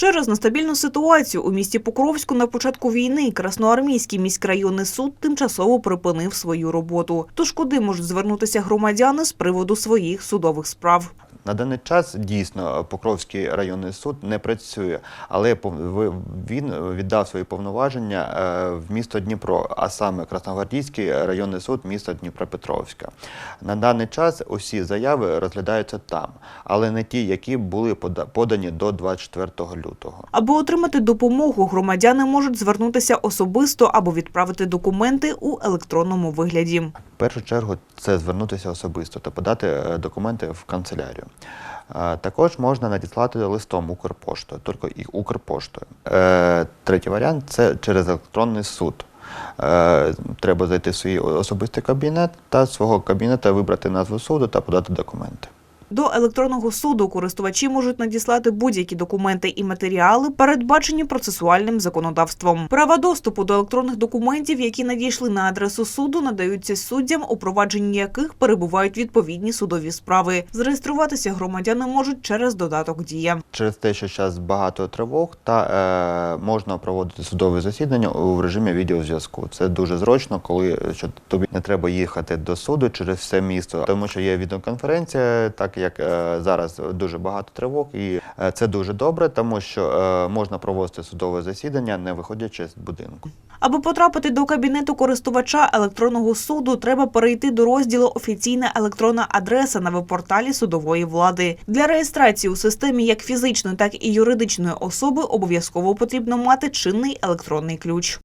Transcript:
Через нестабільну ситуацію у місті Покровську на початку війни Красноармійський міськрайонний суд тимчасово припинив свою роботу. Тож куди можуть звернутися громадяни з приводу своїх судових справ? На даний час дійсно Покровський районний суд не працює, але він віддав свої повноваження е, в місто Дніпро, а саме Красногвардійський районний суд міста Дніпропетровська. На даний час усі заяви розглядаються там, але не ті, які були подані до 24 лютого. Аби отримати допомогу, громадяни можуть звернутися особисто або відправити документи у електронному вигляді. Першу чергу це звернутися особисто та подати е, документи в канцелярію. Е, Також можна надіслати листом Укрпоштою, тільки і Укрпоштою. Е, Третій варіант це через електронний суд. Треба зайти в свій особистий кабінет та з свого кабінета вибрати назву суду та подати документи. До електронного суду користувачі можуть надіслати будь-які документи і матеріали, передбачені процесуальним законодавством. Права доступу до електронних документів, які надійшли на адресу суду, надаються суддям, у провадженні яких перебувають відповідні судові справи. Зареєструватися громадяни можуть через додаток Дія. Через те, що зараз багато тривог, та е, можна проводити судове засідання у режимі відеозв'язку. Це дуже зручно, коли що тобі не треба їхати до суду через все місто, тому що є відеоконференція, так як е, зараз дуже багато тривог, і е, це дуже добре, тому що е, можна проводити судове засідання, не виходячи з будинку. Аби потрапити до кабінету користувача електронного суду, треба перейти до розділу Офіційна електронна адреса на веб-порталі судової влади. Для реєстрації у системі як фізичної, так і юридичної особи обов'язково потрібно мати чинний електронний ключ.